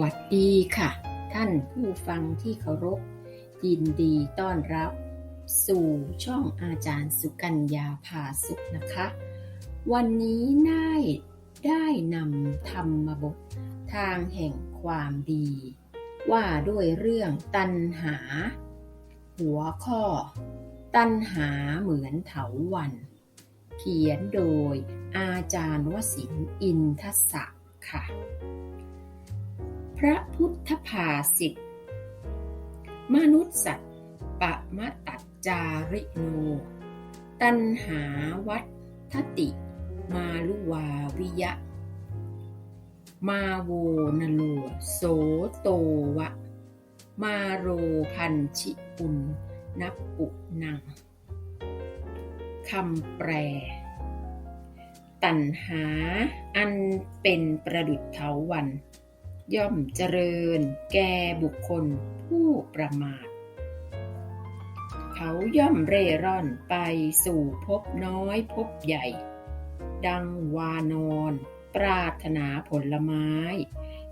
วัสดีค่ะ ท่านผู้ฟังที่เคารพ ยินดีต้อนรับ สู่ช่องอาจารย์สุกัญญาภาสุขนะคะ วันนี้ได้ได้นำธรรมบททางแห่งความดี ว่าด้วยเรื่องตัณหา หัวข้อ ตัณหาเหมือนเถาวัน เขียนโดยอาจารย์วสินอินทศักดิ์ค่ะ พระพุทธภาษิตมนุษย์สัตว์ปะมะตัจจาริโน ตัณหาวัฏติ มาลุวาวิยะ มาโวนโลโสโตวะ มาโรพันชิปุนนับปุนังคำแปล ตัณหาอันเป็นประดุจเถาวัน ย่อมเจริญ แก่บุคคลผู้ประมาท เขาย่อมเร่ร่อนไปสู่พบน้อยพบใหญ่ ดังวานอนปรารถนาผลไม้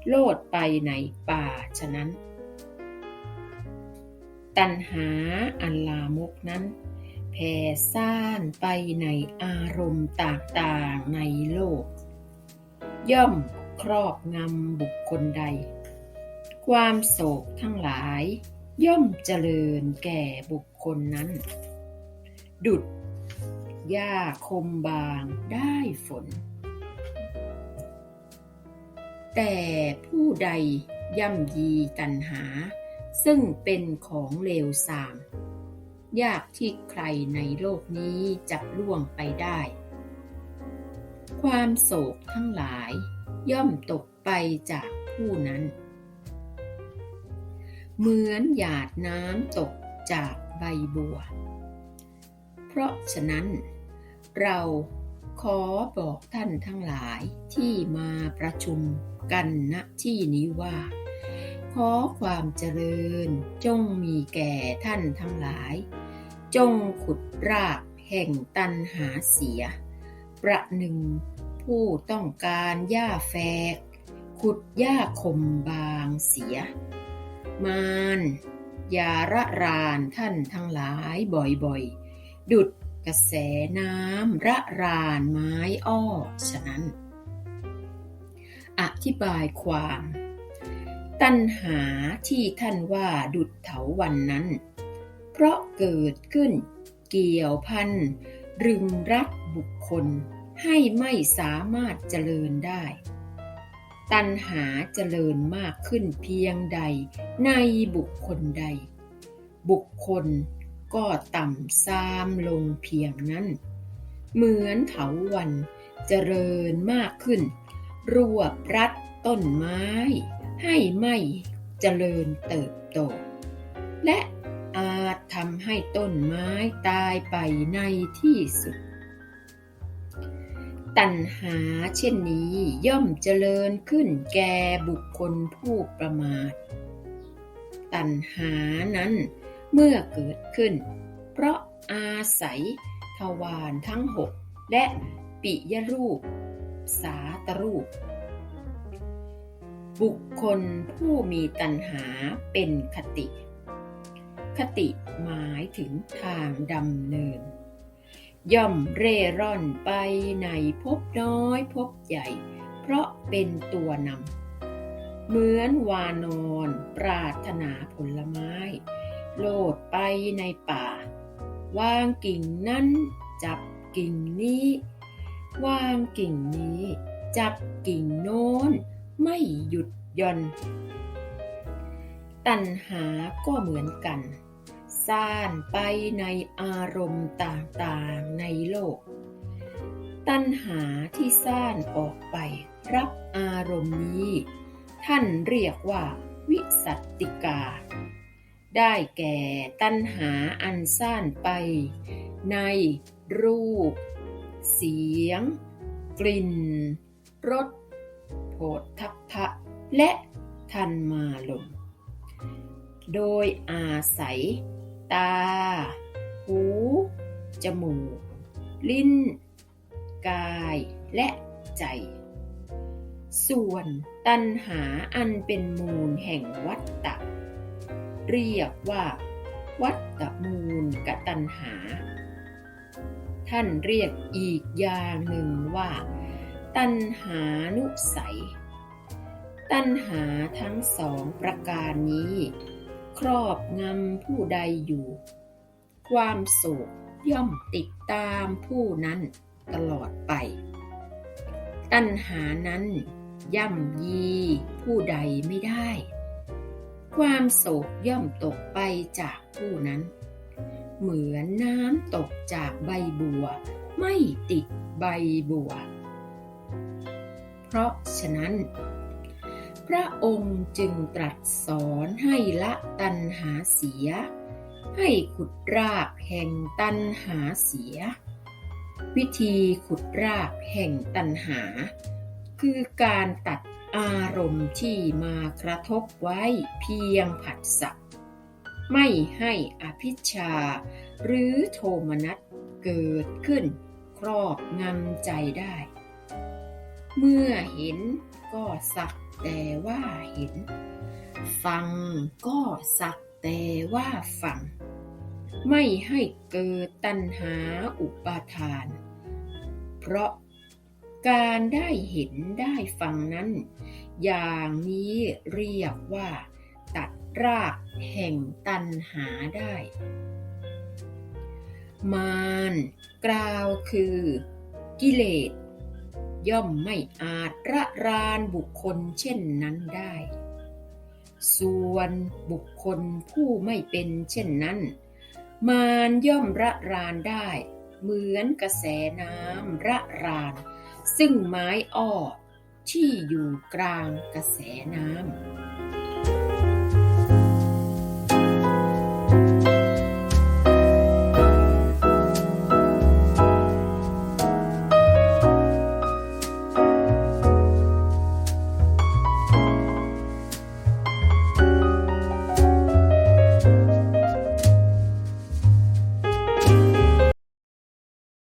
โลดไปในป่าฉะนั้น ตัณหาอันลามกนั้นแผ่ซ่านไปในอารมณ์ต่างๆในโลก ย่อม ครอบงำบุคคลใด ความโศกทั้งหลาย ย่อมเจริญแก่บุคคลนั้น ดุดหญ้าคมบางได้ฝน แต่ผู้ใดย่ำยีตัณหา ซึ่งเป็นของเลวทราม ยากที่ใครในโลกนี้จะล่วงไปได้ ความโศกทั้งหลาย ย่อมตกไปจากผู้นั้น เหมือนหยาดน้ำตกจากใบบัว เพราะฉะนั้น เราขอบอกท่านทั้งหลายที่มาประชุมกันณที่นี้ว่า ขอความเจริญจงมีแก่ท่านทั้งหลาย จงขุดรากแห่งตันหาเสีย ประหนึ่ง ผู้ต้องการหญ้าแฟกขุดหญ้าคมบางเสีย มานอย่าระรานท่านทั้งหลายบ่อยๆ ดุดกระแสน้ำระรานไม้อ้อฉะนั้น อธิบายความ ตัณหาที่ท่านว่าดุดเถาวันนั้น เพราะเกิดขึ้นเกี่ยวพันรึงรัดบุคคล ให้ไม่สามารถเจริญได้ ตัณหาเจริญมากขึ้นเพียงใดในบุคคลใด บุคคลก็ต่ำซามลงเพียงนั้น เหมือนเถาวันเจริญมากขึ้น รวบรัดต้นไม้ ให้ไม่เจริญเติบโต และอาจทำให้ต้นไม้ตายไปในที่สุด ตัณหาเช่นนี้ย่อมเจริญขึ้นแก่บุคคลผู้ประมาท ตัณหานั้นเมื่อเกิดขึ้น เพราะอาศัยทวารทั้งหกและปิยรูป สาตรูป บุคคลผู้มีตัณหาเป็นคติ คติหมายถึงทางดำเนิน ย่อมเร่ร่อนไปในภพน้อยภพใหญ่ เพราะเป็นตัวนำ เหมือนวานอนปรารถนาผลไม้ โลดไปในป่า วางกิ่งนั้นจับกิ่งนี้ วางกิ่งนี้ จับกิ่งโน้น ไม่หยุดย่อน ตัณหาก็เหมือนกัน ซ่านไปในอารมณ์ต่างๆในโลก ตัณหาที่ซ่านออกไป รับอารมณ์นี้ ท่านเรียกว่า วิสัตติกา ได้แก่ตัณหาอันซ่านไป ในรูป เสียง กลิ่นรสโผฏฐัพพะ และทันมาลมโดยอาศัย ตา หู จมูก ลิ้น กาย และใจ ส่วนตัณหาอันเป็นมูลแห่งวัตตะ เรียกว่า วัตตมูลกตัณหา ท่านเรียกอีกอย่างหนึ่งว่า ตัณหานุสัย ตัณหาทั้งสองประการนี้ ครอบงำผู้ใดอยู่ ความโศกย่อมติดตามผู้นั้นตลอดไป ตัณหานั้นย่ำยีผู้ใดไม่ได้ ความโศกย่อมตกไปจากผู้นั้น เหมือนน้ำตกจากใบบัว ไม่ติดใบบัว เพราะฉะนั้น พระองค์จึงตรัสสอนให้ละตัณหาเสีย ให้ขุดรากแห่งตัณหาเสีย วิธีขุดรากแห่งตัณหา คือการตัดอารมณ์ที่มากระทบไว้เพียงผัสสะไม่ให้อภิชา หรือโทมนัสเกิดขึ้น ครอบงำใจได้ เมื่อเห็น ก็สักแต่ว่าเห็น ฟังก็สักแต่ว่าฟัง ไม่ให้เกิดตัณหาอุปาทาน เพราะการได้เห็นได้ฟังนั้น อย่างนี้เรียกว่า ตัดรากแห่งตัณหาได้ มารกล่าวคือ กิเลส ย่อมไม่อาจระรานบุคคลเช่นนั้นได้ ส่วนบุคคลผู้ไม่เป็นเช่นนั้น มารย่อมระรานได้ เหมือนกระแสน้ำระราน ซึ่งไม้อ้อที่อยู่กลางกระแสน้ำ